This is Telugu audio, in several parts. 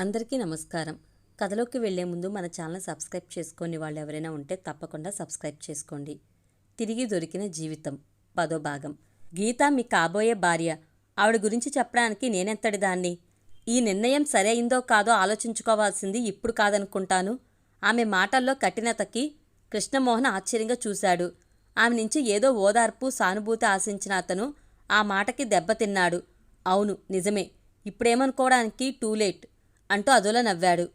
అందరికీ నమస్కారం. కథలోకి వెళ్ళే ముందు మన ఛానల్ సబ్స్క్రైబ్ చేసుకోని వాళ్ళు ఎవరైనా ఉంటే తప్పకుండా సబ్స్క్రైబ్ చేసుకోండి. తిరిగి దొరికిన జీవితం. పదో భాగం. గీత మీ కాబోయే భార్య. ఆవిడ గురించి చెప్పడానికి నేనెంతటి దాన్ని? ఈ నిర్ణయం సరైందో కాదో ఆలోచించుకోవాల్సింది ఇప్పుడు కాదనుకుంటాను. ఆమె మాటల్లో కఠినతకి కృష్ణమోహన్ ఆశ్చర్యంగా చూశాడు. ఆమె నుంచి ఏదో ఓదార్పు సానుభూతి ఆశించిన అతను ఆ మాటకి దెబ్బతిన్నాడు. అవును నిజమే. ఇప్పుడేమనుకోవడానికి టూ లేట్. అంటూ అదోలా నవ్వాడు.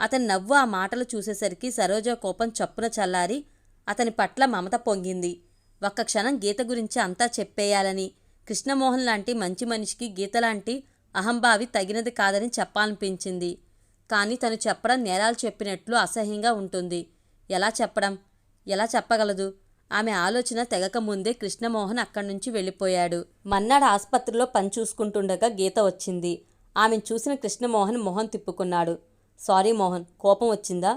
అతని నవ్వు ఆ మాటలు చూసేసరికి సరోజ కోపం చప్పున చల్లారి అతని పట్ల మమత పొంగింది. ఒక్క క్షణం గీత గురించి అంతా చెప్పేయాలని కృష్ణమోహన్ లాంటి మంచి మనిషికి గీత లాంటి అహంభావి తగినది కాదని చెప్పాలనిపించింది. కానీ తను చెప్పడం నేరాలు చెప్పినట్లు అసహ్యంగా ఉంటుంది. ఎలా చెప్పడం? ఎలా చెప్పగలదు? ఆమె ఆలోచన తెగక ముందే కృష్ణమోహన్ అక్కడి నుంచి వెళ్ళిపోయాడు. మన్నాడు ఆసుపత్రిలో పని చూసుకుంటుండగా గీత వచ్చింది. ఆమెను చూసిన కృష్ణమోహన్ మొహం తిప్పుకున్నాడు. సారీ మోహన్ కోపం వచ్చిందా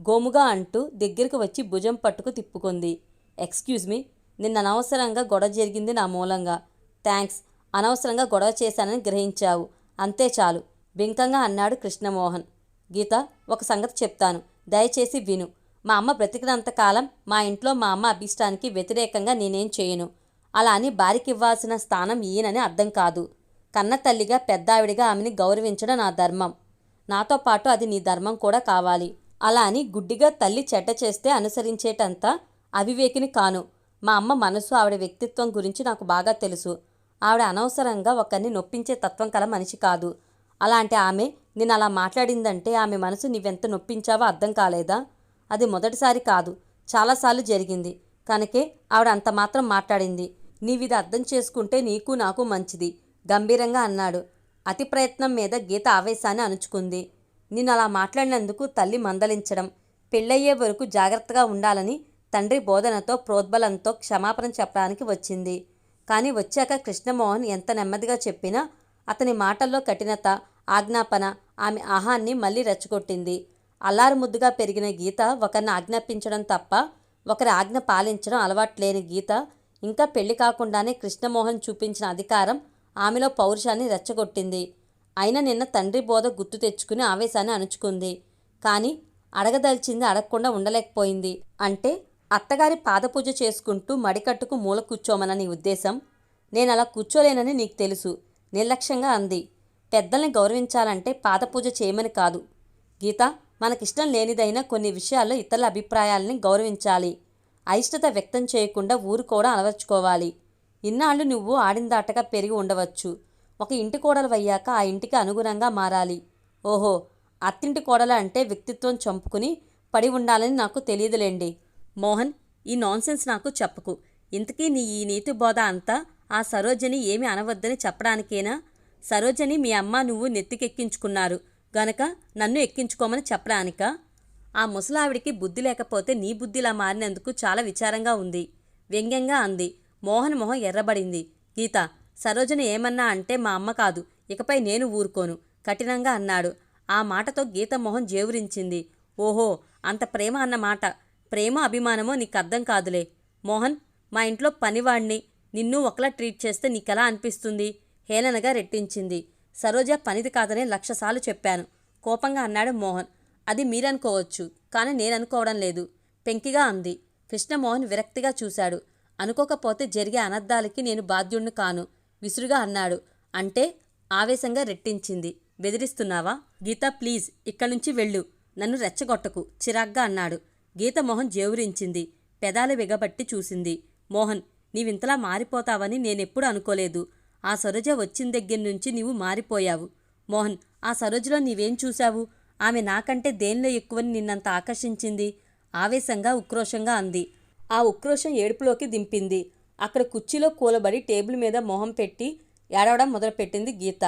గోముగా అంటూ దగ్గరికి వచ్చి భుజం పట్టుకు తిప్పుకుంది. ఎక్స్క్యూజ్ మీ నిన్న అనవసరంగా గొడవ జరిగింది నా మూలంగా. థ్యాంక్స్ అనవసరంగా గొడవ చేశానని గ్రహించావు. అంతే చాలు బింకంగా అన్నాడు కృష్ణమోహన్. గీత ఒక సంగతి చెప్తాను. దయచేసి విను. మా అమ్మ బ్రతికినంత కాలం మా ఇంట్లో మా అమ్మ అభిష్టానికి వ్యతిరేకంగా నేనేం చేయను. అలా అని భార్యకి ఇవ్వాల్సిన స్థానం ఈయనని అర్థం కాదు. కన్న తల్లిగా పెద్దావిడిగా ఆమెని గౌరవించడం నా ధర్మం. నాతో పాటు అది నీ ధర్మం కూడా కావాలి. అలా అని గుడ్డిగా తల్లి చెడ్డ చేస్తే అనుసరించేటంత అవివేకిని కాను. మా అమ్మ మనసు ఆవిడ వ్యక్తిత్వం గురించి నాకు బాగా తెలుసు. ఆవిడ అనవసరంగా ఒకరిని నొప్పించే తత్వం కల మనిషి కాదు. అలాంటి ఆమె నేను అలా మాట్లాడిందంటే ఆమె మనసు నీవెంత నొప్పించావో అర్థం కాలేదా? అది మొదటిసారి కాదు. చాలాసార్లు జరిగింది. కనుకే ఆవిడ అంత మాత్రం మాట్లాడింది. నీవిది అర్థం చేసుకుంటే నీకు నాకు మంచిది. గంభీరంగా అన్నాడు. అతి ప్రయత్నం మీద గీత ఆవేశాన్ని అణుచుకుంది. నేను అలా మాట్లాడినందుకు తల్లి మందలించడం పెళ్ళయ్యే వరకు జాగ్రత్తగా ఉండాలని తండ్రి బోధనతో ప్రోద్బలంతో క్షమాపణ చెప్పడానికి వచ్చింది. కానీ వచ్చాక కృష్ణమోహన్ ఎంత నెమ్మదిగా చెప్పినా అతని మాటల్లో కఠినత ఆజ్ఞాపన ఆమె ఆహాన్ని మళ్ళీ రెచ్చగొట్టింది. అల్లారు ముద్దుగా పెరిగిన గీత ఒకరిని ఆజ్ఞాపించడం తప్ప ఒకరి ఆజ్ఞ పాలించడం అలవాట్లేని గీత ఇంకా పెళ్ళి కాకుండానే కృష్ణమోహన్ చూపించిన అధికారం ఆమెలో పౌరుషాన్ని రెచ్చగొట్టింది. అయినా నిన్న తండ్రి బోధ గుర్తు తెచ్చుకుని ఆవేశాన్ని అణుచుకుంది. కానీ అడగదలిచింది అడగకుండా ఉండలేకపోయింది. అంటే అత్తగారి పాదపూజ చేసుకుంటూ మడికట్టుకు మూల కూర్చోమనని ఉద్దేశం? నేను అలా కూర్చోలేనని నీకు తెలుసు నిర్లక్ష్యంగా అంది. పెద్దల్ని గౌరవించాలంటే పాదపూజ చేయమని కాదు. గీత మనకిష్టం లేనిదైనా కొన్ని విషయాల్లో ఇతరుల అభిప్రాయాలని గౌరవించాలి. అయిష్టత వ్యక్తం చేయకుండా ఊరు కూడా అలవర్చుకోవాలి. ఇన్నాళ్ళు నువ్వు ఆడిందాటగా పెరిగి ఉండవచ్చు. ఒక ఇంటి కోడలు అయ్యాక ఆ ఇంటికి అనుగుణంగా మారాలి. ఓహో అత్తింటి కోడల అంటే వ్యక్తిత్వం చంపుకుని పడి ఉండాలని నాకు తెలియదులేండి. మోహన్ ఈ నాన్సెన్స్ నాకు చెప్పకు. ఇంతకీ నీ ఈ నీతి బోధ అంతా ఆ సరోజని ఏమి అనవద్దని చెప్పడానికేనా? సరోజని మీ అమ్మ నువ్వు నెత్తికెక్కించుకున్నారు. గనక నన్ను ఎక్కించుకోమని చెప్పడానికా? ఆ ముసలావిడికి బుద్ధి లేకపోతే నీ బుద్ధిలా మారినందుకు చాలా విచారంగా ఉంది. వ్యంగ్యంగా అంది. మోహన్ మొహం ఎర్రబడింది. గీత సరోజని ఏమన్నా అంటే మా అమ్మ కాదు ఇకపై నేను ఊరుకోను కఠినంగా అన్నాడు. ఆ మాటతో గీత మొహం జేవురించింది. ఓహో అంత ప్రేమ అన్న మాట. ప్రేమ అభిమానమో నీకు అర్థం కాదులే. మోహన్ మా ఇంట్లో పనివాణ్ణి నిన్ను ఒకలా ట్రీట్ చేస్తే నీకెలా అనిపిస్తుంది? హేళనగా రెట్టించింది. సరోజ పనిది కాదని లక్షసార్లు చెప్పాను. కోపంగా అన్నాడు మోహన్. అది మీరనుకోవచ్చు కానీ నేననుకోవడం లేదు పెంకిగా అంది. కృష్ణమోహన్ విరక్తిగా చూశాడు. అనుకోకపోతే జరిగే అనర్థాలకి నేను బాధ్యుణ్ణి కాను విసురుగా అన్నాడు. అంటే ఆవేశంగా రెట్టించింది. బెదిరిస్తున్నావా? గీత ప్లీజ్ ఇక్కడి నుంచి వెళ్ళు. నన్ను రెచ్చగొట్టకు చిరాగ్గా అన్నాడు. గీత మోహన్ జేవురించింది. పెదాలు బిగబట్టి చూసింది. మోహన్ నీవింతలా మారిపోతావని నేనెప్పుడు అనుకోలేదు. ఆ సరోజ వచ్చిన దగ్గర నుంచి నీవు మారిపోయావు. మోహన్ ఆ సరోజలో నీవేం చూశావు? ఆమె నాకంటే దేనిలో ఎక్కువని నిన్నంత ఆకర్షించింది? ఆవేశంగా ఉక్రోషంగా అంది. ఆ ఉక్రోషం ఏడుపులోకి దింపింది. అక్కడ కుర్చీలో కూలబడి టేబుల్ మీద మొహం పెట్టి ఏడవడం మొదలుపెట్టింది గీత.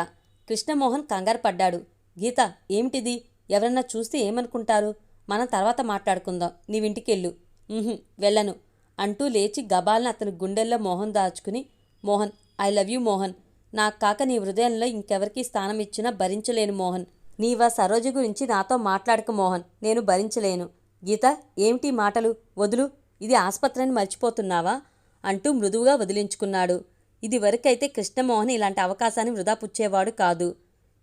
కృష్ణమోహన్ కంగారు పడ్డాడు. గీత ఏమిటిది? ఎవరన్నా చూస్తే ఏమనుకుంటారు? మనం తర్వాత మాట్లాడుకుందాం. నీవింటికెళ్ళు వెళ్ళను అంటూ లేచి గబాల్ని అతని గుండెల్లో మోహన్ దాచుకుని Mohan I love you Mohan. నాకు కాక నీ హృదయంలో ఇంకెవరికీ స్థానం ఇచ్చినా భరించలేను మోహన్. నీవా సరోజ గురించి నాతో మాట్లాడక మోహన్. నేను భరించలేను. గీత ఏమిటి మాటలు? వదులు. ఇది ఆసుపత్రిని మర్చిపోతున్నావా? అంటూ మృదువుగా వదిలించుకున్నాడు. ఇది వరకైతే కృష్ణమోహన్ ఇలాంటి అవకాశాన్ని వృధా పుచ్చేవాడు కాదు.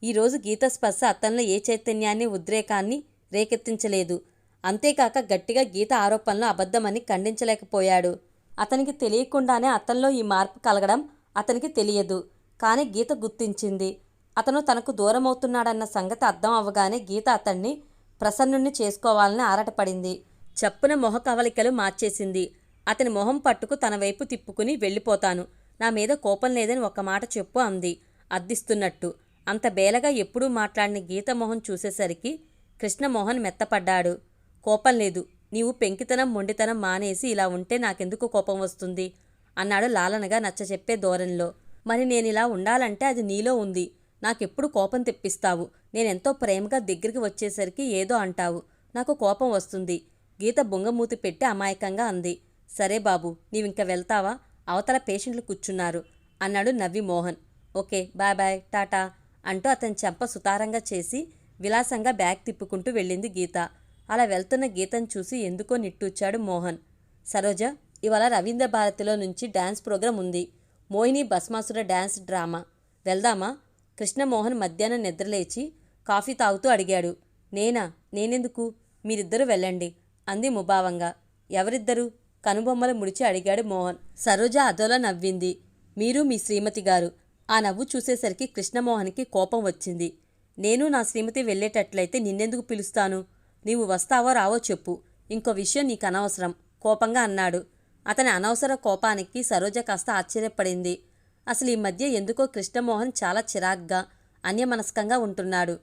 ఈరోజు గీత స్పర్శ అతనిలో ఏ చైతన్యాన్ని ఉద్రేకాన్ని రేకెత్తించలేదు. అంతేకాక గట్టిగా గీత ఆరోపణలు అబద్ధమని ఖండించలేకపోయాడు. అతనికి తెలియకుండానే అతనిలో ఈ మార్పు కలగడం అతనికి తెలియదు. కానీ గీత గుర్తించింది. అతను తనకు దూరమవుతున్నాడన్న సంగతి అర్థం అవ్వగానే గీత అతన్ని ప్రసన్నుణ్ణి చేసుకోవాలని ఆరాటపడింది. చప్పున మొహ కవలికలు మార్చేసింది. అతని మొహం పట్టుకు తన వైపు తిప్పుకుని వెళ్ళిపోతాను. నా మీద కోపం లేదని ఒక మాట చెప్పు అంది. అద్దిస్తున్నట్టు. అంత బేలగా ఎప్పుడూ మాట్లాడిన గీత మొహం చూసేసరికి కృష్ణమోహన్ మెత్తపడ్డాడు. కోపం లేదు. నీవు పెంకితనం మొండితనం మానేసి ఇలా ఉంటే నాకెందుకు కోపం వస్తుంది? అన్నాడు లాలనగా నచ్చచెప్పే ధోరణిలో. మరి నేనిలా ఉండాలంటే అది నీలో ఉంది. నాకెప్పుడు కోపం తెప్పిస్తావు? నేనెంతో ప్రేమగా దగ్గరికి వచ్చేసరికి ఏదో అంటావు. నాకు కోపం వస్తుంది. గీత బొంగమూతి పెట్టి అమాయకంగా అంది. సరే బాబు నీవింక వెళ్తావా? అవతల పేషెంట్లు కూర్చున్నారు అన్నాడు నవ్వి Mohan. Okay bye bye tata అంటూ అతని చెంప సుతారంగా చేసి విలాసంగా బ్యాగ్ తిప్పుకుంటూ వెళ్ళింది గీత. అలా వెళ్తున్న గీతను చూసి ఎందుకో నిట్టూచ్చాడు మోహన్. సరోజ ఇవాళ రవీంద్ర భారతిలో నుంచి డ్యాన్స్ ప్రోగ్రాం ఉంది. Mohini Bhasmasura dance drama. వెళ్దామా? కృష్ణమోహన్ మధ్యాహ్నం నిద్రలేచి కాఫీ తాగుతూ అడిగాడు. నేనా? నేనెందుకు? మీరిద్దరూ వెళ్ళండి. అంది ముభావంగా. ఎవరిద్దరు? కనుబొమ్మలు ముడిచి అడిగాడు మోహన్. సరోజ అదోలా నవ్వింది. మీరు మీ శ్రీమతి గారు. ఆ నవ్వు చూసేసరికి కృష్ణమోహన్కి కోపం వచ్చింది. నేను నా శ్రీమతి వెళ్ళేటట్లయితే నిన్నెందుకు పిలుస్తాను? నీవు వస్తావో రావో చెప్పు. ఇంకో విషయం నీకు అనవసరం. కోపంగా అన్నాడు. అతని అనవసర కోపానికి సరోజ కాస్త ఆశ్చర్యపడింది. అసలు ఈ మధ్య ఎందుకో కృష్ణమోహన్ చాలా చిరాగ్గా అన్యమనస్కంగా ఉంటున్నాడు.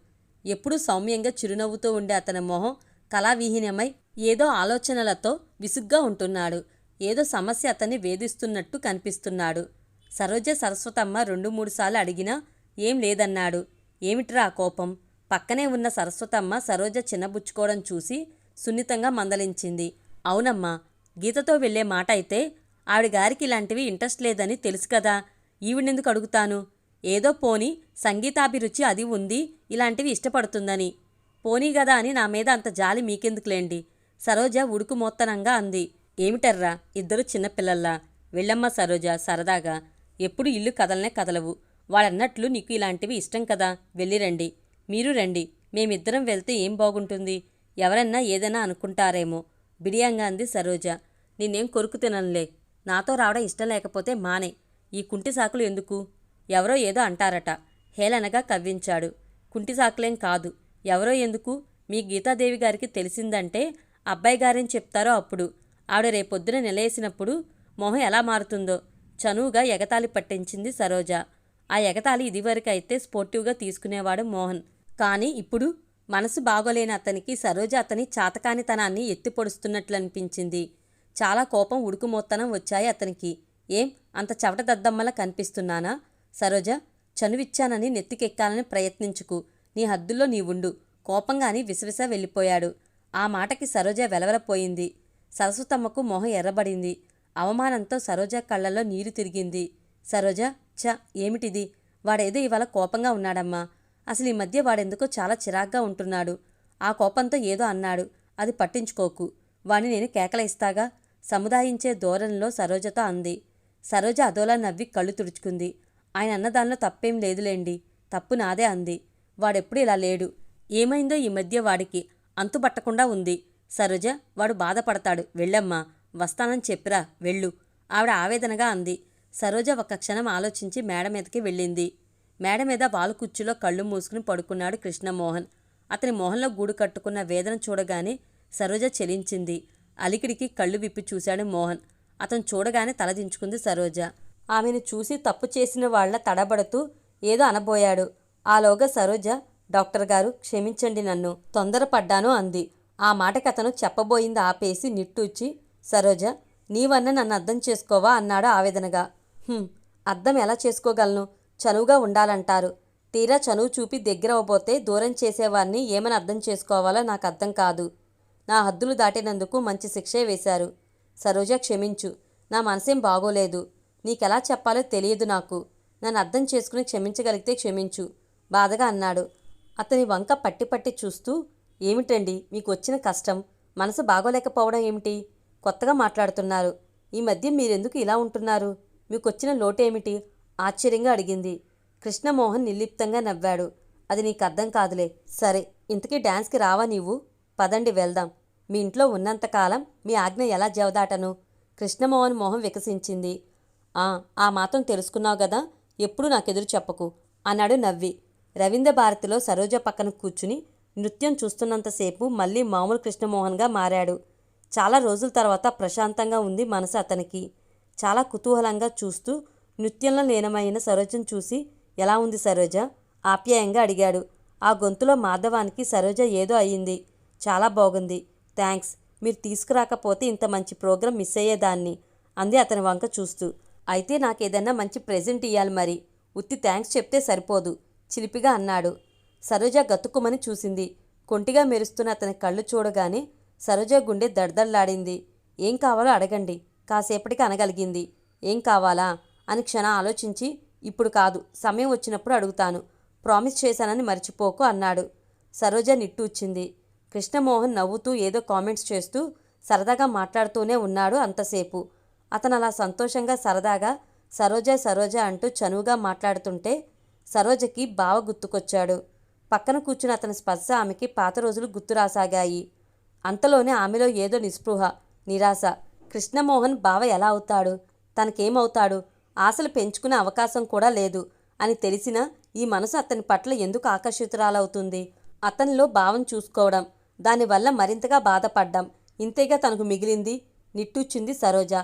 ఎప్పుడూ సౌమ్యంగా చిరునవ్వుతూ ఉండే అతని మొహం కళావిహీనమై ఏదో ఆలోచనలతో విసుగ్గా ఉంటున్నాడు. ఏదో సమస్య అతన్ని వేధిస్తున్నట్టు కనిపిస్తున్నాడు. సరోజ సరస్వతమ్మ రెండు మూడుసార్లు అడిగినా ఏం లేదన్నాడు. ఏమిట్రా కోపం? పక్కనే ఉన్న సరస్వతమ్మ సరోజ చిన్నబుచ్చుకోవడం చూసి సున్నితంగా మందలించింది. అవునమ్మా గీతతో వెళ్ళే మాట అయితే ఆవిడ గారికి ఇలాంటివి ఇంట్రెస్ట్ లేదని తెలుసు కదా. ఈవిడెందుకు అడుగుతాను? ఏదో పోని సంగీతాభిరుచి అది ఉంది ఇలాంటివి ఇష్టపడుతుందని. పోనీ గదా అని నా మీద అంత జాలి మీకెందుకులేండి? సరోజ ఉడుకుమోత్తనంగా అంది. ఏమిటర్రా? ఇద్దరు చిన్నపిల్లల్లా వెళ్ళమ్మా సరోజ సరదాగా. ఎప్పుడు ఇల్లు కదలనే కదలవు. వాడన్నట్లు నీకు ఇలాంటివి ఇష్టం కదా. వెళ్ళిరండి మీరు రండి. మేమిద్దరం వెళ్తే ఏం బాగుంటుంది? ఎవరన్నా ఏదైనా అనుకుంటారేమో. బిడియంగా అంది సరోజ. నేనేం కొరుకు తిననులే. నాతో రావడం ఇష్టం లేకపోతే మానే. ఈ కుంటి సాకులు ఎందుకు? ఎవరో ఏదో అంటారట. హేళనగా కవ్వించాడు. కుంటి సాకులేం కాదు. ఎవరో ఎందుకు? మీ గీతాదేవి గారికి తెలిసిందంటే అబ్బాయి గారేం చెప్తారో అప్పుడు. ఆవిడ రేపొద్దున నిలేసినప్పుడు మొహం ఎలా మారుతుందో చనువుగా ఎగతాళి పట్టించింది సరోజ. ఆ ఎగతాళి ఇదివరకైతే స్పోర్టివ్గా తీసుకునేవాడు మోహన్. కానీ ఇప్పుడు మనసు బాగోలేని అతనికి సరోజ అతని చాతకానితనాన్ని ఎత్తిపొడుస్తున్నట్లు అనిపించింది చాలా కోపం ఉడుకుమోత్తనం వచ్చాయి అతనికి. ఏం? అంత చవట దద్దమ్మలా కనిపిస్తున్నానా? సరోజ చనువిచ్చానని నెత్తికెక్కాలని ప్రయత్నించుకు. నీ హద్దుల్లో నీవుండు. కోపంగాని విసవిస వెళ్ళిపోయాడు. ఆ మాటకి సరోజ వెలవెలపోయింది. సరస్వతమ్మకు మొహం ఎర్రబడింది. అవమానంతో సరోజ కళ్ళల్లో నీరు తిరిగింది. సరోజ చ ఏమిటిది? వాడేదో ఇవాళ కోపంగా ఉన్నాడమ్మా. అసలు ఈ మధ్య వాడెందుకో చాలా చిరాగ్గా ఉంటున్నాడు. ఆ కోపంతో ఏదో అన్నాడు. అది పట్టించుకోకు. వాణ్ణి నేను కేకలేస్తాగా? సముదాయించే ధోరణిలో సరోజతో అంది. సరోజ అదోలా నవ్వి కళ్ళు తుడుచుకుంది. ఆయన అన్నదానిలో తప్పేం లేదులేండి. తప్పు నాదే అంది. వాడెప్పుడు ఇలా లేడు? ఏమైందో ఈ మధ్య వాడికి. అంతుబట్టకుండా ఉంది. సరోజ వాడు బాధపడతాడు. వెళ్ళమ్మా వస్తానని చెప్పిరా వెళ్ళు. ఆవిడ ఆవేదనగా అంది. సరోజ ఒక క్షణం ఆలోచించి మేడ మీదకి వెళ్ళింది. మేడ మీద వాలు కుర్చీలో కళ్ళు మూసుకుని పడుకున్నాడు కృష్ణమోహన్. అతని మొహంలో గూడు కట్టుకున్న వేదన చూడగానే సరోజ చెలించింది. అలికిడికి కళ్ళు విప్పి చూశాడు మోహన్. అతను చూడగానే తలదించుకుంది సరోజ. ఆమెను చూసి తప్పు చేసిన వాళ్ళ తడబడుతూ ఏదో అనబోయాడు. ఆలోగా సరోజ డాక్టర్ గారు క్షమించండి నన్ను తొందరపడ్డాను అంది. ఆ మాటకి అతను చెప్పబోయింది ఆపేసి నిట్టూచి సరోజ నీవన్న నన్ను అర్థం చేసుకోవా అన్నాడు ఆవేదనగా. అర్థం ఎలా చేసుకోగలను? చనువుగా ఉండాలంటారు. తీరా చనువు చూపి దగ్గరవబోతే దూరం చేసేవారిని ఏమని అర్థం చేసుకోవాలో నాకు అర్థం కాదు. నా హద్దులు దాటినందుకు మంచి శిక్షే వేశారు. సరోజ క్షమించు. నా మనసేం బాగోలేదు. నీకెలా చెప్పాలో తెలియదు నాకు. నన్ను అర్థం చేసుకుని క్షమించగలిగితే క్షమించు. బాధగా అన్నాడు. అతని వంక పట్టి పట్టి చూస్తూ ఏమిటండి మీకు వచ్చిన కష్టం? మనసు బాగోలేకపోవడం ఏమిటి? కొత్తగా మాట్లాడుతున్నారు. ఈ మధ్య మీరెందుకు ఇలా ఉంటున్నారు? మీకు వచ్చిన లోటేమిటి? ఆశ్చర్యంగా అడిగింది. కృష్ణమోహన్ నిర్లిప్తంగా నవ్వాడు. అది నీకు అర్థం కాదులే. సరే ఇంతకీ డ్యాన్స్కి రావా నీవు? పదండి వెళ్దాం. మీ ఇంట్లో ఉన్నంతకాలం మీ ఆజ్ఞ ఎలా జవదాటను? కృష్ణమోహన్ మొహం వికసించింది. ఆ ఆ మాత్రం తెలుసుకున్నావు కదా ఎప్పుడు నాకెదురు చెప్పకు అన్నాడు నవ్వి. రవీంద్ర భారతిలో సరోజ పక్కన కూర్చుని నృత్యం చూస్తున్నంతసేపు మళ్ళీ మామూలు కృష్ణమోహన్గా మారాడు. చాలా రోజుల తర్వాత ప్రశాంతంగా ఉంది మనసు అతనికి. చాలా కుతూహలంగా చూస్తూ నృత్యంలో లీనమైన సరోజను చూసి ఎలా ఉంది సరోజ? ఆప్యాయంగా అడిగాడు. ఆ గొంతులో మాధవానికి సరోజ ఏదో అయ్యింది చాలా బాగుంది. థ్యాంక్స్ మీరు తీసుకురాకపోతే ఇంత మంచి ప్రోగ్రాం మిస్ అయ్యేదాన్ని అంది అతని వంక చూస్తూ. అయితే నాకేదన్నా మంచి ప్రెజెంట్ ఇవ్వాలి మరి. ఉత్తి థ్యాంక్స్ చెప్తే సరిపోదు. చిలిపిగా అన్నాడు. సరోజ గతుక్కుమని చూసింది. కొంటిగా మెరుస్తున్న అతని కళ్ళు చూడగానే సరోజ గుండె దడదల్లాడింది ఏం కావాలో అడగండి. కాసేపటికి అనగలిగింది. ఏం కావాలా? అని క్షణ ఆలోచించి ఇప్పుడు కాదు సమయం వచ్చినప్పుడు అడుగుతాను. ప్రామిస్ చేశానని మర్చిపోకు అన్నాడు. సరోజ నిట్టూచింది కృష్ణమోహన్ నవ్వుతూ ఏదో కామెంట్స్ చేస్తూ సరదాగా మాట్లాడుతూనే ఉన్నాడు అంతసేపు. అతను అలా సంతోషంగా సరదాగా సరోజ సరోజ అంటూ చనువుగా మాట్లాడుతుంటే సరోజకి బావ గుర్తుకొచ్చాడు. పక్కన కూర్చుని అతని స్పర్శ ఆమెకి పాత రోజులు గుర్తు రాసాగాయి. అంతలోనే ఆమెలో ఏదో నిస్పృహ నిరాశ. కృష్ణమోహన్ బావ ఎలా అవుతాడు? తనకేమవుతాడు? ఆశలు పెంచుకునే అవకాశం కూడా లేదు అని తెలిసినా ఈ మనసు అతని పట్ల ఎందుకు ఆకర్షితురాలవుతుంది? అతనిలో భావం చూసుకోవడం దానివల్ల మరింతగా బాధపడ్డాం. ఇంతేగా తనకు మిగిలింది నిట్టూచింది సరోజ.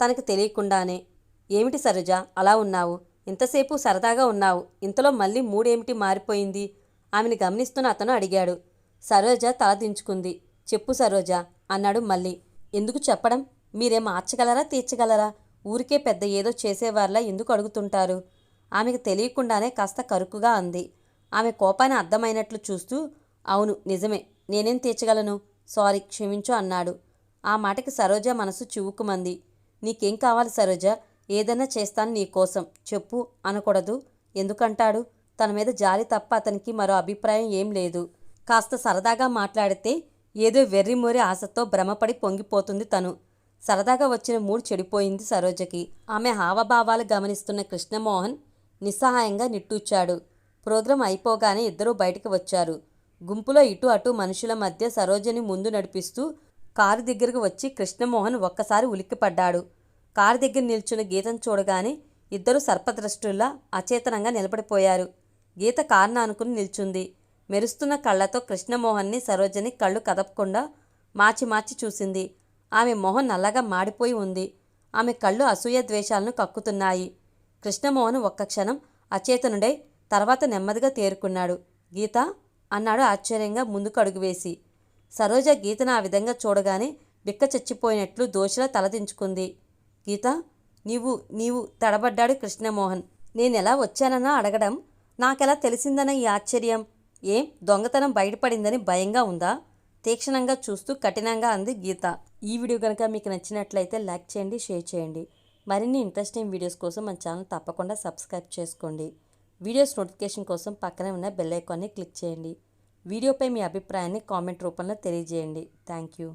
తనకు తెలియకుండానే. ఏమిటి సరోజ? అలా ఉన్నావు. ఇంతసేపు సరదాగా ఉన్నావు. ఇంతలో మళ్ళీ మూడేమిటి మారిపోయింది? ఆమెను గమనిస్తున్న అతను అడిగాడు. సరోజ తలదించుకుంది చెప్పు సరోజ అన్నాడు మళ్ళీ. ఎందుకు చెప్పడం? మీరేం మార్చగలరా తీర్చగలరా? ఊరికే పెద్ద ఏదో చేసేవారిలా ఎందుకు అడుగుతుంటారు? ఆమెకు తెలియకుండానే కాస్త కరుకుగా అంది. ఆమె కోపాన్ని అర్థమైనట్లు చూస్తూ అవును నిజమే నేనేం తీర్చగలను? సారీ క్షమించు అన్నాడు. ఆ మాటకి సరోజ మనసు చివుక్కుమంది నీకేం కావాలి సరోజ? ఏదైనా చేస్తాను నీకోసం చెప్పు అనకూడదు. ఎందుకంటాడు? తన మీద జాలి తప్ప అతనికి మరో అభిప్రాయం ఏం లేదు. కాస్త సరదాగా మాట్లాడితే ఏదో వెర్రిమోరి ఆశతో భ్రమపడి పొంగిపోతుంది తను. సరదాగా వచ్చిన మూడు చెడిపోయింది సరోజకి. ఆమె హావభావాలు గమనిస్తున్న కృష్ణమోహన్ నిస్సహాయంగా నిట్టూచాడు ప్రోగ్రాం అయిపోగానే ఇద్దరూ బయటికి వచ్చారు. గుంపులో ఇటు అటు మనుషుల మధ్య సరోజని ముందు నడిపిస్తూ కారు దగ్గరకు వచ్చి కృష్ణమోహన్ ఒక్కసారి ఉలిక్కిపడ్డాడు. కారు దగ్గర నిల్చున్న గీతను చూడగానే ఇద్దరు సర్పదృష్టుల్లా అచేతనంగా నిలబడిపోయారు. గీత కారును అనుకుని నిల్చుంది. మెరుస్తున్న కళ్ళతో కృష్ణమోహన్ని సరోజని కళ్ళు కదపకుండా మార్చి మార్చి చూసింది. ఆమె మొహం నల్లగా మాడిపోయి ఉంది. ఆమె కళ్ళు అసూయ ద్వేషాలను కక్కుతున్నాయి. కృష్ణమోహన్ ఒక్క క్షణం అచేతనుడై తర్వాత నెమ్మదిగా తేరుకున్నాడు. గీత అన్నాడు ఆశ్చర్యంగా ముందుకు అడుగు వేసి. సరోజ గీతను ఆ విధంగా చూడగానే బిక్క చచ్చిపోయినట్లు దోషిలా తలదించుకుంది. గీత నీవు నీవు తడబడ్డాడు కృష్ణమోహన్. నేనెలా వచ్చానన్నా అడగడం నాకెలా తెలిసిందన్న ఈ ఆశ్చర్యం. ఏం దొంగతనం బయటపడిందని భయంగా ఉందా? తీక్షణంగా చూస్తూ కఠినంగా అంది గీత. ఈ వీడియో కనుక మీకు నచ్చినట్లయితే లైక్ చేయండి షేర్ చేయండి. మరిన్ని ఇంట్రెస్టింగ్ వీడియోస్ కోసం మన ఛానల్ తప్పకుండా సబ్స్క్రైబ్ చేసుకోండి. వీడియోస్ నోటిఫికేషన్ కోసం పక్కనే ఉన్న బెల్ ఐకాన్ని క్లిక్ చేయండి. వీడియోపై మీ అభిప్రాయాన్ని కామెంట్ రూపంలో తెలియజేయండి. Thank you.